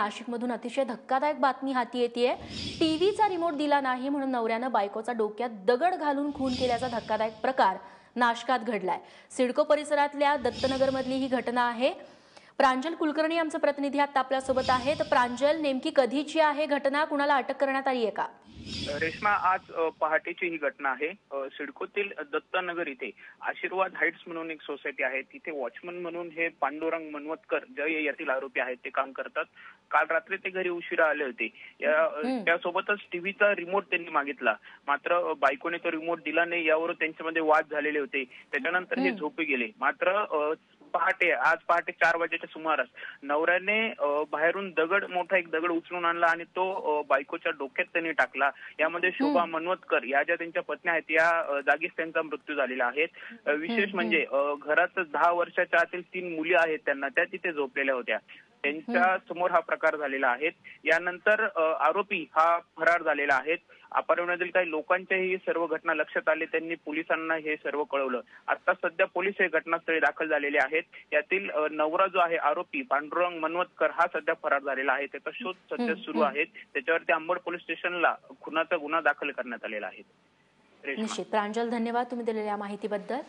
नाशिकमधून अतिशय धक्कादायक बातमी हाती येते टीव्हीचा रिमोट दिला नाही म्हणून नवऱ्यानं बायकोचा डोक्यात दगड घालून खून केल्याचा धक्कादायक प्रकार नाशकात घडलाय. सिडको परिसरातल्या दत्तनगरमधली ही घटना आहे. प्रांजल कुलकर्णी आमचं प्रतिनिधी आता आपल्यासोबत आहेत. प्रांजल नेमकी कधीची आहे घटना? कुणाला अटक करण्यात आली आहे का? रेश्मा आज पहाटेची ही घटना आहे. सिडकोतील दत्तनगर इथे आशीर्वाद हाईट्स म्हणून एक सोसायटी आहे. तिथे वॉचमन म्हणून हे पांडुरंग मनवतकर जे यातील आरोपी आहेत ते काम करतात. काल रात्री ते घरी उशिरा आले होते. त्यासोबतच टीव्हीचा रिमोट त्यांनी मागितला. मात्र बायकोने तो रिमोट दिला नाही यावर त्यांच्यामध्ये वाद झालेले होते. त्याच्यानंतर हे झोपे गेले. मात्र पहाटे आज पहाटे चार वाजेच्या सुमारास नवऱ्याने बाहेरून दगड मोठा एक दगड उचलून आणला आणि तो बायकोच्या डोक्यात त्यांनी टाकला. यामध्ये शोभा मनवतकर या ज्या त्यांच्या पत्नी आहेत या जागीच त्यांचा मृत्यू झालेला आहे. विशेष म्हणजे घरात दहा वर्षाच्या आतील तीन मुली आहेत त्यांना त्या तिथे झोपलेल्या होत्या. त्यांच्यासमोर हा प्रकार झालेला आहे. यानंतर आरोपी हा फरार झालेला आहे. अपहरणातील काही लोकांच्याही सर्व घटना लक्षात आले. त्यांनी पोलिसांना हे सर्व कळवलं. आता सध्या पोलीस हे घटनास्थळी दाखल झालेले आहेत. यातील नवरा जो आहे आरोपी पांडुरंग मनवतकर हा सध्या फरार झालेला आहे. त्याचा शोध सध्या सुरू आहे. त्याच्यावरती अंबड पोलीस स्टेशनला खुनाचा गुन्हा दाखल करण्यात आलेला आहे. निश्चित. प्रांजल धन्यवाद तुम्ही दिलेल्या माहितीबद्दल.